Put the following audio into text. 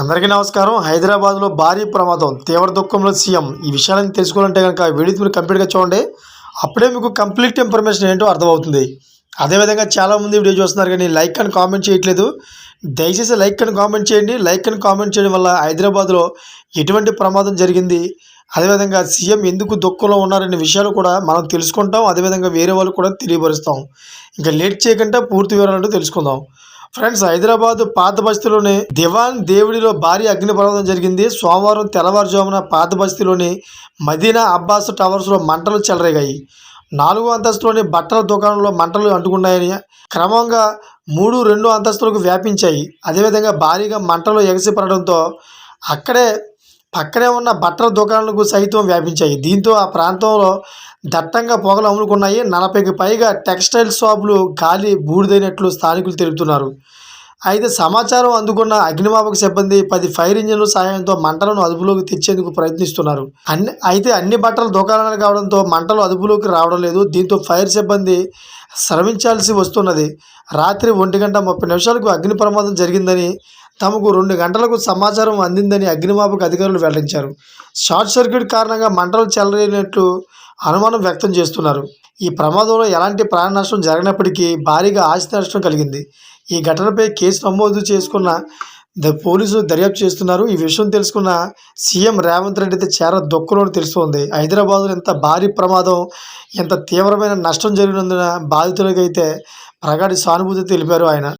అందరికీ నమస్కారం. హైదరాబాద్లో భారీ ప్రమాదం తీవ్ర దుఃఖంలో సీఎం. ఈ విషయాలను తెలుసుకోవాలంటే కనుక వీడియో మీరు కంప్లీట్గా చూడండి. అప్పుడే మీకు కంప్లీట్ ఇన్ఫర్మేషన్ ఏంటో అర్థమవుతుంది. అదేవిధంగా చాలామంది వీడియో చూస్తున్నారు కానీ లైక్ అని కామెంట్ చేయట్లేదు. దయచేసి లైక్ అని కామెంట్ చేయండి. లైక్ అని కామెంట్ చేయడం వల్ల హైదరాబాద్లో ఎటువంటి ప్రమాదం జరిగింది? అదేవిధంగా సీఎం ఎందుకు దుఃఖంలో ఉన్నారనే విషయాలు కూడా మనం తెలుసుకుంటాం. అదేవిధంగా వేరే వాళ్ళు కూడా తెలియపరుస్తాం. ఇంకా లేట్ చేయకుండా పూర్తి వివరాలు తెలుసుకుందాం. ఫ్రెండ్స్ హైదరాబాద్ పాత బస్తీలోని దివాన్ దేవుడిలో భారీ అగ్ని ప్రమాదం జరిగింది. సోమవారం తెల్లవారుజామున పాత బస్తీలోని మదీనా అబ్బాస్ టవర్స్లో మంటలు చెలరేగాయి. నాలుగో అంతస్తులోని బట్టల దుకాణంలో మంటలు అంటుకున్నాయని క్రమంగా మూడు రెండు అంతస్తులకు వ్యాపించాయి. అదేవిధంగా భారీగా మంటలు ఎగసిపడడంతో అక్కడే పక్కనే ఉన్న బట్టల దుకాణాలకు సైతం వ్యాపించాయి. దీంతో ఆ ప్రాంతంలో దట్టంగా పొగలు అమ్ముకున్నాయి నలభైకి పైగా టెక్స్టైల్ షాపులు గాలి బూడిదైనట్లు స్థానికులు తెలుపుతున్నారు. అయితే సమాచారం అందుకున్న అగ్నిమాపక సిబ్బంది పది ఫైర్ ఇంజన్ల సాయంతో మంటలను అదుపులోకి తెచ్చేందుకు ప్రయత్నిస్తున్నారు. అన్ని అయితే అన్ని బట్టల దుకాణాలు కావడంతో మంటలు అదుపులోకి రావడం లేదు. దీంతో ఫైర్ సిబ్బంది శ్రమించాల్సి వస్తున్నది. రాత్రి ఒంటి గంట ముప్పై నిమిషాలకు అగ్ని ప్రమాదం జరిగిందని తమకు రెండు గంటలకు సమాచారం అందిందని అగ్నిమాపక అధికారులు వెల్లడించారు. షార్ట్ సర్క్యూట్ కారణంగా మంటలు చెలరేనట్లు అనుమానం వ్యక్తం చేస్తున్నారు. ఈ ప్రమాదంలో ఎలాంటి ప్రాణ నష్టం జరిగినప్పటికీ భారీగా ఆస్తి నష్టం కలిగింది. ఈ ఘటనపై కేసు నమోదు చేసుకున్న ద పోలీసులు దర్యాప్తు చేస్తున్నారు. ఈ విషయం తెలుసుకున్న సీఎం రేవంత్ రెడ్డి అయితే చాలా దుఃఖంలో తెలుస్తోంది. హైదరాబాద్లో ఎంత భారీ ప్రమాదం ఎంత తీవ్రమైన నష్టం జరిగినందున బాధితులకైతే ప్రగాఢ సానుభూతి తెలిపారు ఆయన.